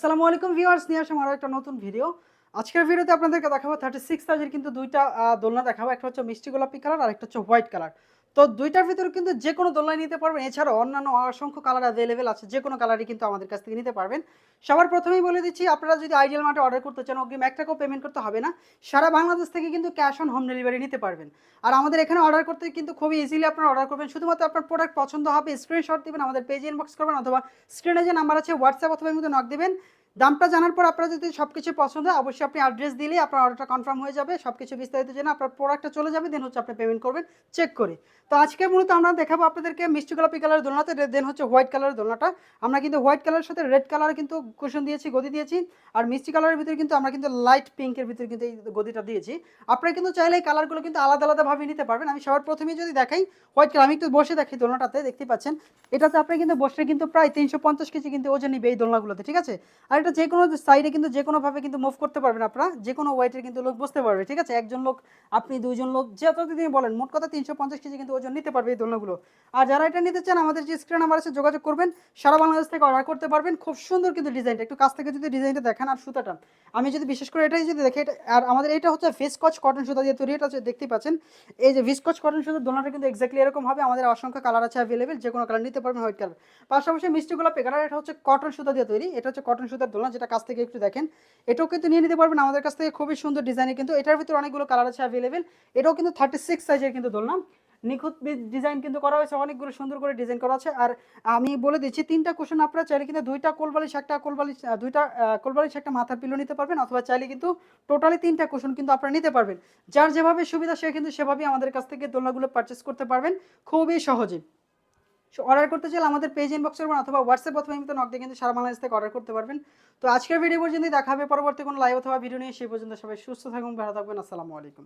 আসসালামু আলাইকুম ভিউয়ার্স, নিয়ে আসলাম আরও একটা নতুন ভিডিও আজকের ভিডিওতে আপনাদেরকে দেখাবো থার্টি সিক্স সাইজের কিন্তু দুইটা দোলনা দেখাবো। একটা হচ্ছে মিষ্টি গোলাপি কালার আর একটা হচ্ছে হোয়াইট কালার তো দুইটার ভিতরে কিন্তু যে কোনো দোলনায় নিতে পারবেন। এছাড়াও অন্যান্য অসংখ্য কালার অ্যাভেলেবেল আছে যে কোনো কালারই কিন্তু আমাদের কাছ থেকে নিতে পারবেন। সবার প্রথমেই বলে দিচ্ছি, আপনারা যদি আইডিয়াল মার্টে অর্ডার করতে চান, অগ্রিম এক টাকাও পেমেন্ট করতে হবে না। সারা বাংলাদেশ থেকে কিন্তু ক্যাশ অন হোম ডেলিভারি নিতে পারবেন। আর আমাদের এখানে অর্ডার করতে কিন্তু খুবই ইজিলি আপনারা অর্ডার করবেন। শুধুমাত্র আপনার প্রোডাক্ট পছন্দ হবে স্ক্রিনশট দিবেন, আমাদের পেজে ইনবক্স করবেন, অথবা স্ক্রিনে যে নাম্বার আছে হোয়াটসঅ্যাপ অথবা মধ্যে নক দিবেন। দামটা জানার পর আপনার যদি সব কিছু পছন্দ হয়, অবশ্যই আপনি অ্যাড্রেস দিলে আপনার অর্ডারটা কনফার্ম হয়ে যাবে সব কিছু বিস্তারিত জেনে আপনার প্রোডাক্টটা চলে যাবে দেন হচ্ছে আপনি পেমেন্ট করবেন চেক করে। তো আজকে মূলত আমরা দেখাবো আপনাদেরকে মিষ্টি গোলাপি কালারের দোলনাতে দেন হচ্ছে হোয়াইট কালারের দোলনাটা। আমরা কিন্তু হোয়াইট কালারের সাথে রেড কালার কিন্তু কুশন দিয়েছি, গদি দিয়েছি, আর মিষ্টি কালারের ভিতরে কিন্তু আমরা কিন্তু লাইট পিঙ্কের ভিতরে কিন্তু এই গদিটা দিয়েছি। আপনারা কিন্তু চাইলে এই কালারগুলো কিন্তু আলাদা আলাদাভাবে নিতে পারবেন। আমি সবার প্রথমেই যদি দেখাই হোয়াইট কালার আমি একটু বসে দেখি দোলনাটাতে, দেখতে পাচ্ছেন? এটাতে আপনি কিন্তু বসলে কিন্তু প্রায় তিনশো পঞ্চাশ কেজি কিন্তু ওজন নিবে এই দোলনাগুলোতে, ঠিক আছে? আর এটা যে কোনো সাইডে কিন্তু যে কোনোভাবে কিন্তু মুভ করতে পারবেন আপনারা। যে কোনো ওয়েটের কিন্তু লোক বসতে পারবে, ঠিক আছে? একজন লোক, আপনি দুইজন লোক, যে তিনি বলেন, মোট কথা তিনশো পঞ্চাশ কেজি কিন্তু ওজন নিতে পারবে এই দোলনাগুলো। আর যারা এটা নিতে চান, আমাদের যে স্ক্রিন নাম্বার আছে, যোগাযোগ করবেন। সারা বাংলাদেশ থেকে অর্ডার করতে পারবেন। খুব সুন্দর কিন্তু ডিজাইনটা। একটু কাছ থেকে যদি ডিজাইনটা দেখেন আর সুতাটা। আমি যদি বিশেষ করে এটাই যদি দেখি, এটা আর আমাদের এটা হচ্ছে ফেসকচ কটন সুতা দিয়ে তৈরি, এটা হচ্ছে দেখতেই পাচ্ছেন। এই যে ভিসকচ কটন সুতার দোলনাটা কিন্তু এক্স্যাক্টলি এরকম হবে। আমাদের অসংখ্য কালার আছে অ্যাভেলেবেল যে কোনো কালার নিতে পারবেন হোয়াইট কালার পাশাপাশি মিষ্টি গোলাপি কালার এটা হচ্ছে কটন সুতা দিয়ে তৈরি। এটা হচ্ছে কটন সুতার দোলনা, যেটা কাছ থেকে একটু দেখেন, এটাও কিন্তু নিয়ে নিতে পারবেন। আমাদের কাছ থেকে খুবই সুন্দর ডিজাইনে কিন্তু এটার ভিতরে অনেকগুলো কালার আছে অ্যাভেলেবেল এটাও কিন্তু থার্টি সিক্স সাইজের কিন্তু দোলনা। নিখুঁত ডিজাইন কিন্তু করা হয়েছে, অনেকগুলো সুন্দর করে ডিজাইন করা আছে। আর আমি বলে দিচ্ছি, তিনটা কোশন আপনারা চাইলে কিন্তু দুইটা কোলবালিশ, একটা কোলবালিশ দুইটা কোলবালিশ, একটা মাথার পিলো নিতে পারবেন, অথবা চাইলে কিন্তু টোটালি তিনটা কোশন কিন্তু আপনারা নিতে পারবেন। যার যেভাবে সুবিধা, সে কিন্তু সেভাবেই আমাদের কাছ থেকে দোলনাগুলো পারচেস করতে পারবেন। খুবই সহজে। অর্ডার করতে চাইলে আমাদের পেজ ইনবক্স করবেন অথবা হোয়াটসঅ্যাপ অথবা এমনিতে নক দিয়ে কিন্তু সারা বাংলাদেশ থেকে অর্ডার করতে পারবেন। তো আজকের ভিডিও পর্যন্ত দেখা হবে পরবর্তী কোনো লাইভ অথবা ভিডিও নিয়ে। সেই পর্যন্ত সবাই সুস্থ থাকুন, ভালো থাকবেন। আসসালামু আলাইকুম।